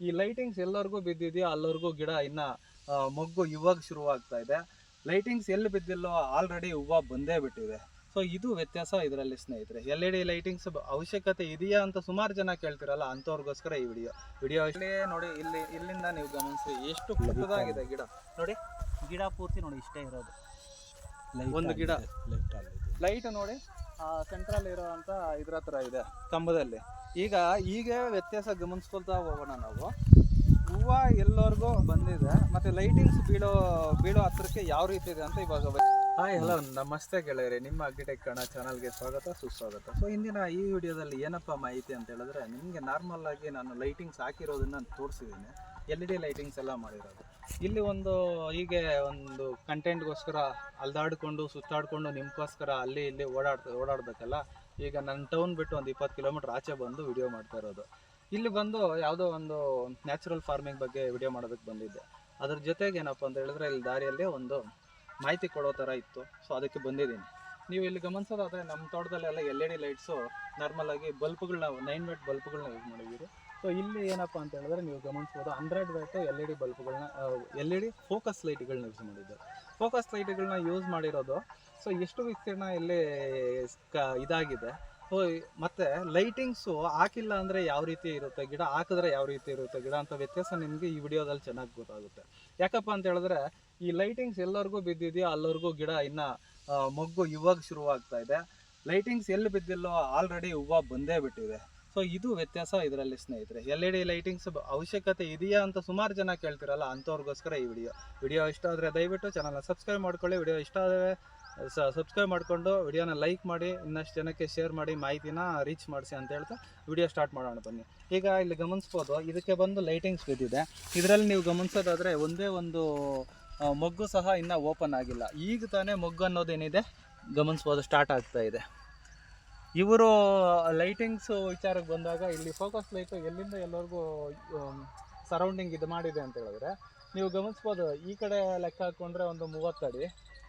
ಈ ಲೈಟಿಂಗ್ಸ್ ಎಲ್ಲರಿಗೂ ಬಿದ್ದಿದೆಯೋ ಅಲ್ಲರಿಗೂ ಗಿಡ ಇನ್ನ ಮೊಗ್ಗು ಇವಾಗ ಶುರುವಾಗ್ತಾ ಇದೆ. ಲೈಟಿಂಗ್ಸ್ ಎಲ್ಲಿ ಬಿದ್ದಿಲ್ಲೋ ಆಲ್ರೆಡಿ ಹೂವು ಬಂದೇ ಬಿಟ್ಟಿದೆ. ಸೊ ಇದು ವ್ಯತ್ಯಾಸ ಇದರಲ್ಲಿ ಸ್ನೇಹಿತರೆ. ಎಲ್ ಇ ಡಿ ಲೈಟಿಂಗ್ಸ್ ಅವಶ್ಯಕತೆ ಇದೆಯಾ ಅಂತ ಸುಮಾರು ಜನ ಕೇಳ್ತಿರಲ್ಲ ಅಂಥವ್ರಿಗೋಸ್ಕರ ಈ ವಿಡಿಯೋ. ವಿಡಿಯೋ ನೋಡಿ ಇಲ್ಲಿ ಇಲ್ಲಿಂದ ನೀವು ಗಮನಿಸಿ ಎಷ್ಟು ಕುಟ್ಟದಾಗಿದೆ ಗಿಡ. ನೋಡಿ ಗಿಡ ಪೂರ್ತಿ ನೋಡಿ ಇಷ್ಟೇ ಇರೋದು. ಒಂದು ಗಿಡ. ಲೈಟ್ ನೋಡಿ. ಸೆಂಟ್ರಲ್ ಇರೋವಂಥ ಇದ್ರ ಹತ್ರ ಇದೆ, ಕಂಬದಲ್ಲಿ. ಈಗ ಈಗ ವ್ಯತ್ಯಾಸ ಗಮನಿಸ್ಕೊಳ್ತಾ ಹೋಗೋಣ ನಾವು. ಹೂವು ಎಲ್ಲರಿಗೂ ಬಂದಿದೆ, ಮತ್ತೆ ಲೈಟಿಂಗ್ಸ್ ಬೀಳೋ ಬೀಳೋ ಹತ್ರಕ್ಕೆ ಯಾವ ರೀತಿ ಇದೆ ಅಂತ ಇವಾಗ ಹಾಯ್, ಹಲೋ, ನಮಸ್ತೆ ಗೆಳೆಯರೆ. ನಿಮ್ಮ ಅಗ್ರಿಟೆಕ್ ಕಣ ಚಾನಲ್ಗೆ ಸ್ವಾಗತ, ಸುಸ್ವಾಗತ. ಸೊ ಇಂದಿನ ಈ ವಿಡಿಯೋದಲ್ಲಿ ಏನಪ್ಪ ಮಾಹಿತಿ ಅಂತ ಹೇಳಿದ್ರೆ, ನಿಮಗೆ ನಾರ್ಮಲ್ ಆಗಿ ನಾನು ಲೈಟಿಂಗ್ಸ್ ಹಾಕಿರೋದನ್ನ ತೋರಿಸಿದ್ದೀನಿ. ಎಲ್ ಇ ಡಿ ಲೈಟಿಂಗ್ಸ್ ಎಲ್ಲ ಮಾಡಿರೋದು. ಇಲ್ಲಿ ಒಂದು, ಹೀಗೆ ಒಂದು ಕಂಟೆಂಟ್ಗೋಸ್ಕರ ಅಲ್ದಾಡ್ಕೊಂಡು, ಸುತ್ತಾಡ್ಕೊಂಡು, ನಿಮ್ಗೋಸ್ಕರ ಅಲ್ಲಿ ಇಲ್ಲಿ ಓಡಾಡ್, ಓಡಾಡ್ಬೇಕಲ್ಲ? ಈಗ ನನ್ನ ಟೌನ್ ಬಿಟ್ಟು ಒಂದು ಇಪ್ಪತ್ತು ಕಿಲೋಮೀಟ್ರ್ ಆಚೆ ಬಂದು ವಿಡಿಯೋ ಮಾಡ್ತಾ ಇರೋದು. ಇಲ್ಲಿ ಬಂದು ಯಾವುದೋ ಒಂದು ನ್ಯಾಚುರಲ್ ಫಾರ್ಮಿಂಗ್ ಬಗ್ಗೆ ವಿಡಿಯೋ ಮಾಡೋದಕ್ಕೆ ಬಂದಿದ್ದೆ. ಅದ್ರ ಜೊತೆಗೆ ಏನಪ್ಪ ಅಂತ ಹೇಳಿದ್ರೆ, ಇಲ್ಲಿ ದಾರಿಯಲ್ಲಿ ಒಂದು ಮಾಹಿತಿ ಕೊಡೋ ಥರ ಇತ್ತು. ಸೊ ಅದಕ್ಕೆ ಬಂದಿದ್ದೀನಿ. ನೀವು ಇಲ್ಲಿ ಗಮನಿಸೋದಾದ್ರೆ ನಮ್ಮ ತೋಟದಲ್ಲೆಲ್ಲ L E D lights normal ಆಗಿ ಬಲ್ಪ್ಗಳನ್ನ ನೈನ್ ವೇಟ್ ಬಲ್ಪ್ಗಳನ್ನ ಯೂಸ್ ಮಾಡಿದ್ದೀರಿ ಸೊ ಇಲ್ಲಿ ಏನಪ್ಪ ಅಂತ ಹೇಳಿದ್ರೆ ನೀವು ಗಮನಿಸ್ಬೋದು hundred watt L E D ಬಲ್ಪ್ಗಳನ್ನ L E D focus ಲೈಟ್ಗಳನ್ನ ಯೂಸ್ ಮಾಡಿದ್ದಾರೆ ಫೋಕಸ್ ಲೈಟ್ಗಳನ್ನ ಯೂಸ್ ಮಾಡಿರೋದು ಸೊ ಎಷ್ಟು ವಿಸ್ತೀರ್ಣ ಇಲ್ಲಿ ಇದಾಗಿದೆ. ಸೊ ಮತ್ತೆ ಲೈಟಿಂಗ್ಸು ಹಾಕಿಲ್ಲ ಅಂದರೆ ಯಾವ ರೀತಿ ಇರುತ್ತೆ? ಗಿಡ ಹಾಕಿದ್ರೆ ಯಾವ ರೀತಿ ಇರುತ್ತೆ? ಗಿಡ ಅಂತ ವ್ಯತ್ಯಾಸ ನಿಮಗೆ ಈ ವಿಡಿಯೋದಲ್ಲಿ ಚೆನ್ನಾಗಿ ಗೊತ್ತಾಗುತ್ತೆ. ಯಾಕಪ್ಪ ಅಂತ ಹೇಳಿದ್ರೆ, ಈ ಲೈಟಿಂಗ್ಸ್ ಎಲ್ಲರಿಗೂ ಬಿದ್ದಿದೆಯೋ ಅಲ್ಲರಿಗೂ ಗಿಡ ಇನ್ನ ಮೊಗ್ಗು ಇವಾಗ ಶುರುವಾಗ್ತಾ ಇದೆ. ಲೈಟಿಂಗ್ಸ್ ಎಲ್ಲಿ ಬಿದ್ದಿಲ್ಲೋ ಆಲ್ರೆಡಿ ಹೂವು ಬಂದೇ ಬಿಟ್ಟಿದೆ. ಸೊ ಇದು ವ್ಯತ್ಯಾಸ ಇದರಲ್ಲಿ ಸ್ನೇಹಿತರೆ. ಎಲ್ ಇ ಡಿ ಲೈಟಿಂಗ್ಸ್ ಅವಶ್ಯಕತೆ ಇದೆಯಾ ಅಂತ ಸುಮಾರು ಜನ ಕೇಳ್ತಿರಲ್ಲ ಅಂಥವ್ರಿಗೋಸ್ಕರ ಈ ವಿಡಿಯೋ. ವಿಡಿಯೋ ಇಷ್ಟ ಆದರೆ ದಯವಿಟ್ಟು ಚಾನಲ್ನ ಸಬ್ಸ್ಕ್ರೈಬ್ ಮಾಡ್ಕೊಳ್ಳಿ. ವಿಡಿಯೋ ಇಷ್ಟ ಆದರೆ ಸಬ್ಸ್ಕ್ರೈಬ್ ಮಾಡಿಕೊಂಡು ವಿಡಿಯೋನ ಲೈಕ್ ಮಾಡಿ, ಇನ್ನಷ್ಟು ಜನಕ್ಕೆ ಶೇರ್ ಮಾಡಿ ಮಾಹಿತಿನ ರೀಚ್ ಮಾಡಿಸಿ ಅಂತ ಹೇಳ್ತಾ ವಿಡಿಯೋ ಸ್ಟಾರ್ಟ್ ಮಾಡೋಣ ಬನ್ನಿ. ಈಗ ಇಲ್ಲಿ ಗಮನಿಸ್ಬೋದು, ಇದಕ್ಕೆ ಬಂದು ಲೈಟಿಂಗ್ಸ್ ಬಿದ್ದಿದೆ ಇದರಲ್ಲಿ ನೀವು ಗಮನಿಸೋದಾದರೆ ಒಂದೇ ಒಂದು ಮೊಗ್ಗು ಸಹ ಇನ್ನೂ ಓಪನ್ ಆಗಿಲ್ಲ. ಈಗ ತಾನೇ ಮೊಗ್ಗು ಅನ್ನೋದೇನಿದೆ ಗಮನಿಸ್ಬೋದು ಸ್ಟಾರ್ಟ್ ಆಗ್ತಾ ಇದೆ. ಇವರು ಲೈಟಿಂಗ್ಸ್ ವಿಚಾರಕ್ಕೆ ಬಂದಾಗ ಇಲ್ಲಿ ಫೋಕಸ್ ಲೈಟು ಎಲ್ಲಿಂದ ಎಲ್ಲರಿಗೂ ಸರೌಂಡಿಂಗ್ ಇದು ಮಾಡಿದೆ ಅಂತ ಹೇಳಿದ್ರೆ, ನೀವು ಗಮನಿಸ್ಬೋದು, ಈ ಕಡೆ ಲೆಕ್ಕ ಹಾಕ್ಕೊಂಡ್ರೆ ಒಂದು ಮೂವತ್ತಡಿ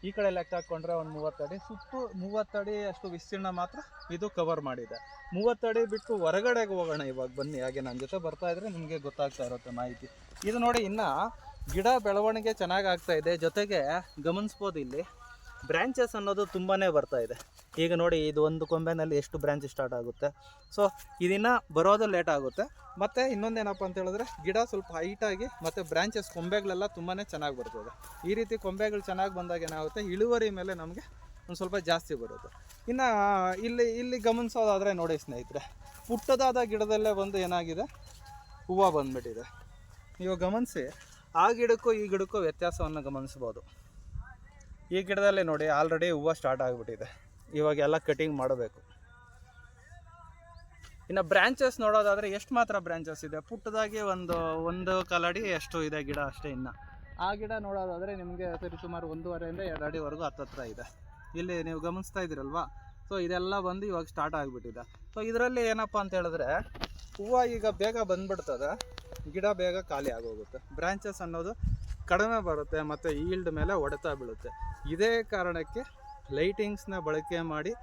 ಈ ಕಡೆ ಲೆಕ್ಕ ಹಾಕೊಂಡ್ರೆ ಒಂದು ಮೂವತ್ತಡಿ ಸುತ್ತು ಮೂವತ್ತಡಿ ಅಷ್ಟು ವಿಸ್ತೀರ್ಣ ಮಾತ್ರ ಇದು ಕವರ್ ಮಾಡಿದೆ. ಮೂವತ್ತಡಿ ಬಿಟ್ಟು ಹೊರಗಡೆಗೆ ಹೋಗೋಣ ಇವಾಗ ಬನ್ನಿ. ಹಾಗೆ ನನ್ನ ಜೊತೆ ಬರ್ತಾ ಇದ್ರೆ ನಿಮಗೆ ಗೊತ್ತಾಗ್ತಾ ಇರುತ್ತೆ ಮಾಹಿತಿ. ಇದು ನೋಡಿ ಇನ್ನು ಗಿಡ ಬೆಳವಣಿಗೆ ಚೆನ್ನಾಗಿ ಆಗ್ತಾ ಇದೆ. ಜೊತೆಗೆ ಗಮನಿಸ್ಬೋದು ಇಲ್ಲಿ ಬ್ರ್ಯಾಂಚಸ್ ಅನ್ನೋದು ತುಂಬಾ ಬರ್ತಾ ಇದೆ. ಈಗ ನೋಡಿ, ಇದು ಒಂದು ಕೊಂಬೆನಲ್ಲಿ ಎಷ್ಟು ಬ್ರಾಂಚ್ ಸ್ಟಾರ್ಟ್ ಆಗುತ್ತೆ. ಸೊ ಇದನ್ನು ಬರೋದು ಲೇಟ್ ಆಗುತ್ತೆ. ಮತ್ತು ಇನ್ನೊಂದೇನಪ್ಪ ಅಂತ ಹೇಳಿದ್ರೆ, ಗಿಡ ಸ್ವಲ್ಪ ಹೈಟಾಗಿ ಮತ್ತು ಬ್ರಾಂಚಸ್ ಕೊಂಬೆಗಳೆಲ್ಲ ತುಂಬಾ ಚೆನ್ನಾಗಿ ಬರ್ತದೆ. ಈ ರೀತಿ ಕೊಂಬೆಗಳು ಚೆನ್ನಾಗಿ ಬಂದಾಗ ಏನಾಗುತ್ತೆ, ಇಳುವರಿ ಮೇಲೆ ನಮಗೆ ಒಂದು ಸ್ವಲ್ಪ ಜಾಸ್ತಿ ಬರುತ್ತೆ. ಇನ್ನು, ಇಲ್ಲಿ ಇಲ್ಲಿ ಗಮನಿಸೋದಾದರೆ ನೋಡಿ ಸ್ನೇಹಿತರೆ, ಪುಟ್ಟದಾದ ಗಿಡದಲ್ಲೇ ಬಂದು ಏನಾಗಿದೆ, ಹೂವು ಬಂದುಬಿಟ್ಟಿದೆ. ನೀವು ಗಮನಿಸಿ, ಆ ಗಿಡಕ್ಕೂ ಈ ಗಿಡಕ್ಕೂ ವ್ಯತ್ಯಾಸವನ್ನು ಗಮನಿಸ್ಬೋದು. ಈ ಗಿಡದಲ್ಲಿ ನೋಡಿ ಆಲ್ರೆಡಿ ಹೂವು ಸ್ಟಾರ್ಟ್ ಆಗಿಬಿಟ್ಟಿದೆ. ಇವಾಗ ಎಲ್ಲ ಕಟಿಂಗ್ ಮಾಡಬೇಕು. ಇನ್ನು ಬ್ರ್ಯಾಂಚಸ್ ನೋಡೋದಾದರೆ ಎಷ್ಟು ಮಾತ್ರ ಬ್ರ್ಯಾಂಚಸ್ ಇದೆ? ಪುಟ್ಟದಾಗಿ ಒಂದು ಒಂದು ಕಾಲಡಿ ಎಷ್ಟು ಇದೆ ಗಿಡ ಅಷ್ಟೇ ಇನ್ನು. ಆ ಗಿಡ ನೋಡೋದಾದರೆ ನಿಮಗೆ ಸರಿ ಸುಮಾರು ಒಂದೂವರೆಯಿಂದ ಎರಡು ಅಡಿವರೆಗೂ ಹತ್ತತ್ರ ಇದೆ. ಇಲ್ಲಿ ನೀವು ಗಮನಿಸ್ತಾ ಇದ್ದೀರಲ್ವಾ? ಸೊ ಇದೆಲ್ಲ ಬಂದು ಇವಾಗ ಸ್ಟಾರ್ಟ್ ಆಗಿಬಿಟ್ಟಿದೆ. ಸೊ ಇದರಲ್ಲಿ ಏನಪ್ಪ ಅಂತ ಹೇಳಿದ್ರೆ, ಹೂವು ಈಗ ಬೇಗ ಬಂದ್ಬಿಡ್ತದೆ. ಗಿಡ ಬೇಗ ಖಾಲಿ ಆಗೋಗುತ್ತೆ. ಬ್ರ್ಯಾಂಚಸ್ ಅನ್ನೋದು ಕಡಿಮೆ ಬರುತ್ತೆ ಮತ್ತು ಈಲ್ಡ್ ಮೇಲೆ ಹೊಡೆತ ಬೀಳುತ್ತೆ. ಇದೇ ಕಾರಣಕ್ಕೆ ಲೈಟಿಂಗ್ಸ್ನ ಬಳಕೆ ಮಾಡಿ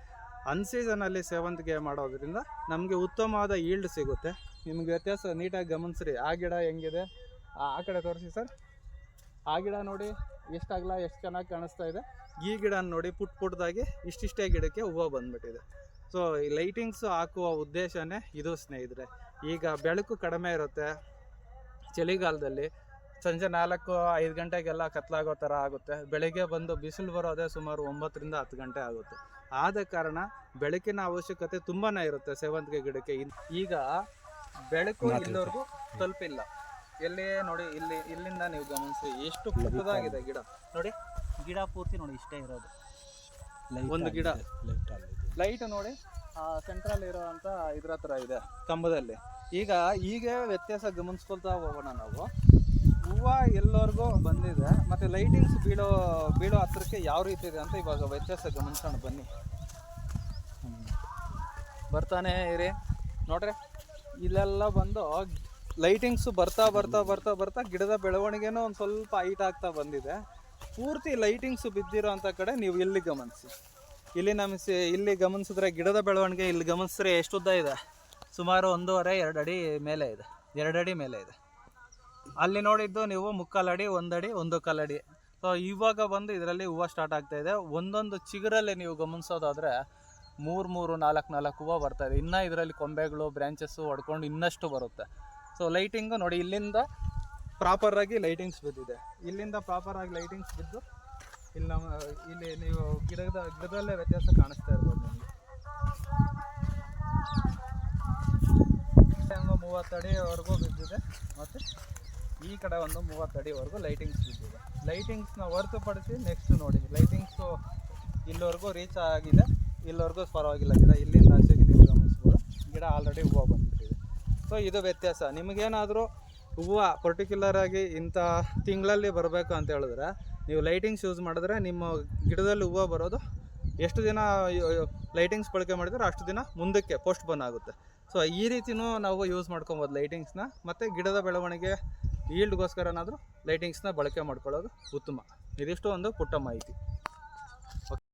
ಅನ್ಸೀಸನಲ್ಲಿ ಸೇವಂತಿಗೆ ಮಾಡೋದ್ರಿಂದ ನಮಗೆ ಉತ್ತಮವಾದ ಈಲ್ಡ್ ಸಿಗುತ್ತೆ. ನಿಮ್ಗೆ ವ್ಯತ್ಯಾಸ ನೀಟಾಗಿ ಗಮನಿಸ್ರಿ. ಆ ಗಿಡ ಹೆಂಗಿದೆ? ಆ ಕಡೆ ತೋರಿಸಿ ಸರ್. ಆ ಗಿಡ ನೋಡಿ ಎಷ್ಟಾಗಲ್ಲ ಎಷ್ಟು ಚೆನ್ನಾಗಿ ಕಾಣಿಸ್ತಾ ಇದೆ. ಈ ಗಿಡ ನೋಡಿ ಪುಟ್ ಪುಟ್ಟದಾಗಿ ಇಷ್ಟಿಷ್ಟೇ ಗಿಡಕ್ಕೆ ಹೂವು ಬಂದ್ಬಿಟ್ಟಿದೆ. ಸೊ, ಈ ಲೈಟಿಂಗ್ಸ್ ಹಾಕುವ ಉದ್ದೇಶನೇ ಇದು ಸ್ನೇಹಿತರೆ. ಈಗ ಬೆಳಕು ಕಡಿಮೆ ಇರುತ್ತೆ. ಚಳಿಗಾಲದಲ್ಲಿ ಸಂಜೆ ನಾಲ್ಕು ಐದು ಗಂಟೆಗೆಲ್ಲ ಕತ್ಲಾಗೋ ಥರ ಆಗುತ್ತೆ. ಬೆಳಿಗ್ಗೆ ಬಂದು ಬಿಸಿಲು ಬರೋದೇ ಸುಮಾರು ಒಂಬತ್ತರಿಂದ ಹತ್ತು ಗಂಟೆ ಆಗುತ್ತೆ. ಆದ ಕಾರಣ ಬೆಳಕಿನ ಅವಶ್ಯಕತೆ ತುಂಬಾ ಇರುತ್ತೆ ಸೇವಂತಿಗೆ ಗಿಡಕ್ಕೆ. ಈಗ ಬೆಳಕು ಇಲ್ಲಿವರೆಗೂ ತಲುಪಿಲ್ಲ ಎಲ್ಲಿ ನೋಡಿ ಇಲ್ಲಿ ಇಲ್ಲಿಂದ ನೀವು ಗಮನಿಸಿ ಎಷ್ಟು ಪುಟ್ಟದಾಗಿದೆ ಗಿಡ. ನೋಡಿ ಗಿಡ ಪೂರ್ತಿ ನೋಡಿ ಇಷ್ಟೇ ಇರೋದು. ಒಂದು ಗಿಡ. ಲೈಟ್ ನೋಡಿ ಸೆಂಟ್ರಲ್ ಇರೋವಂಥ ಇದ್ರ ಹತ್ರ ಇದೆ ಕಂಬದಲ್ಲಿ. ಈಗ ಈಗ ವ್ಯತ್ಯಾಸ ಗಮನಿಸ್ಕೊಳ್ತಾ ಹೋಗೋಣ ನಾವು. ಹೂವು ಎಲ್ಲರಿಗೂ ಬಂದಿದೆ. ಮತ್ತು ಲೈಟಿಂಗ್ಸ್ ಬೀಳೋ ಬೀಳೋ ಹತ್ರಕ್ಕೆ ಯಾವ ರೀತಿ ಇದೆ ಅಂತ ಇವಾಗ ವ್ಯತ್ಯಾಸ ಗಮನಿಸೋಣ, ಬನ್ನಿ. ಬರ್ತಾನೆ ಇರಿ. ನೋಡ್ರಿ, ಇಲ್ಲೆಲ್ಲ ಬಂದು ಲೈಟಿಂಗ್ಸು ಬರ್ತಾ ಬರ್ತಾ ಬರ್ತಾ ಬರ್ತಾ ಗಿಡದ ಬೆಳವಣಿಗೆನೂ ಒಂದು ಸ್ವಲ್ಪ ಹೈಟ್ ಆಗ್ತಾ ಬಂದಿದೆ. ಪೂರ್ತಿ ಲೈಟಿಂಗ್ಸ್ ಬಿದ್ದಿರೋ ಅಂಥ ಕಡೆ ನೀವು ಇಲ್ಲಿ ಗಮನಿಸಿ. ಇಲ್ಲಿ ನಮಿಸಿ, ಇಲ್ಲಿ ಗಮನಿಸಿದ್ರೆ ಗಿಡದ ಬೆಳವಣಿಗೆ ಇಲ್ಲಿ ಗಮನಿಸಿದ್ರೆ ಎಷ್ಟು ಉದ್ದ ಇದೆ? ಸುಮಾರು ಒಂದೂವರೆ ಎರಡು ಅಡಿ ಮೇಲೆ ಇದೆ. ಎರಡು ಅಡಿ ಮೇಲೆ ಇದೆ. ಅಲ್ಲಿ ನೋಡಿದ್ದು ನೀವು ಮುಕ್ಕಾಲಡಿ, ಒಂದಡಿ, ಒಂದು ಕಾಲಡಿ ಸೊ ಇವಾಗ ಬಂದು ಇದರಲ್ಲಿ ಹೂವು ಸ್ಟಾರ್ಟ್ ಆಗ್ತಾ ಇದೆ. ಒಂದೊಂದು ಚಿಗುರಲ್ಲಿ ನೀವು ಗಮನಿಸೋದಾದ್ರೆ ಮೂರು ಮೂರು, ನಾಲ್ಕು ನಾಲ್ಕು ಹೂವು ಬರ್ತಾ ಇದೆ. ಇನ್ನೂ ಇದರಲ್ಲಿ ಕೊಂಬೆಗಳು ಬ್ರಾಂಚಸ್ಸು ಹೊಡ್ಕೊಂಡು ಇನ್ನಷ್ಟು ಬರುತ್ತೆ. ಸೊ ಲೈಟಿಂಗು ನೋಡಿ, ಇಲ್ಲಿಂದ ಪ್ರಾಪರಾಗಿ ಲೈಟಿಂಗ್ಸ್ ಬಿದ್ದಿದೆ. ಇಲ್ಲಿಂದ ಪ್ರಾಪರಾಗಿ ಲೈಟಿಂಗ್ಸ್ ಬಿದ್ದು ಇಲ್ಲಿ ನಮ್ಮ, ಇಲ್ಲಿ ನೀವು ಗಿಡದ, ಗಿಡದಲ್ಲೇ ವ್ಯತ್ಯಾಸ ಕಾಣಿಸ್ತಾ ಇರ್ಬೋದು ನಿಮಗೆ. ಮೂವತ್ತು ಮೂವತ್ತಡಿವರೆಗೂ ಬಿದ್ದಿದೆ. ಮತ್ತು ಈ ಕಡೆ ಒಂದು ಮೂವತ್ತು ಅಡಿವರೆಗೂ ಲೈಟಿಂಗ್ಸ್ ಬಿದ್ದಿದೆ. ಲೈಟಿಂಗ್ಸ್ನ ಹೊರತುಪಡಿಸಿ ನೆಕ್ಸ್ಟ್ ನೋಡಿ ಲೈಟಿಂಗ್ಸು ಇಲ್ಲಿವರೆಗೂ ರೀಚ್ ಆಗಿದೆ. ಇಲ್ಲಿವರೆಗೂ ಪರವಾಗಿಲ್ಲ. ಗಿಡ ಇಲ್ಲಿಂದ ಆಚೆಗೆ ಗಮನಿಸ್ಬೋದು ಗಿಡ ಆಲ್ರೆಡಿ ಹೂವು ಬಂದ್ಬಿಟ್ಟಿದೆ. ಸೊ ಇದು ವ್ಯತ್ಯಾಸ. ನಿಮಗೇನಾದರೂ ಹೂವು ಪರ್ಟಿಕ್ಯುಲರ್ ಆಗಿ ಇಂಥ ತಿಂಗಳಲ್ಲಿ ಬರಬೇಕು ಅಂತ ಹೇಳಿದ್ರೆ, ನೀವು ಲೈಟಿಂಗ್ಸ್ ಯೂಸ್ ಮಾಡಿದ್ರೆ ನಿಮ್ಮ ಗಿಡದಲ್ಲಿ ಹೂವು ಬರೋದು ಎಷ್ಟು ದಿನ ಲೈಟಿಂಗ್ಸ್ ಬಳಕೆ ಮಾಡಿದ್ರೆ ಅಷ್ಟು ದಿನ ಮುಂದಕ್ಕೆ ಪೋಸ್ಟ್ ಬನ್ ಆಗುತ್ತೆ. ಸೊ ಈ ರೀತಿಯೂ ನಾವು ಯೂಸ್ ಮಾಡ್ಕೊಬೋದು ಲೈಟಿಂಗ್ಸ್ನ ಮತ್ತು ಗಿಡದ ಬೆಳವಣಿಗೆ ಈಲ್ಡ್ಗೋಸ್ಕರನಾದರೂ ಲೈಟಿಂಗ್ಸ್ನ ಬಳಕೆ ಮಾಡ್ಕೊಳ್ಳೋದು ಉತ್ತಮ. ಇದಿಷ್ಟು ಒಂದು ಪುಟ್ಟ ಮಾಹಿತಿ.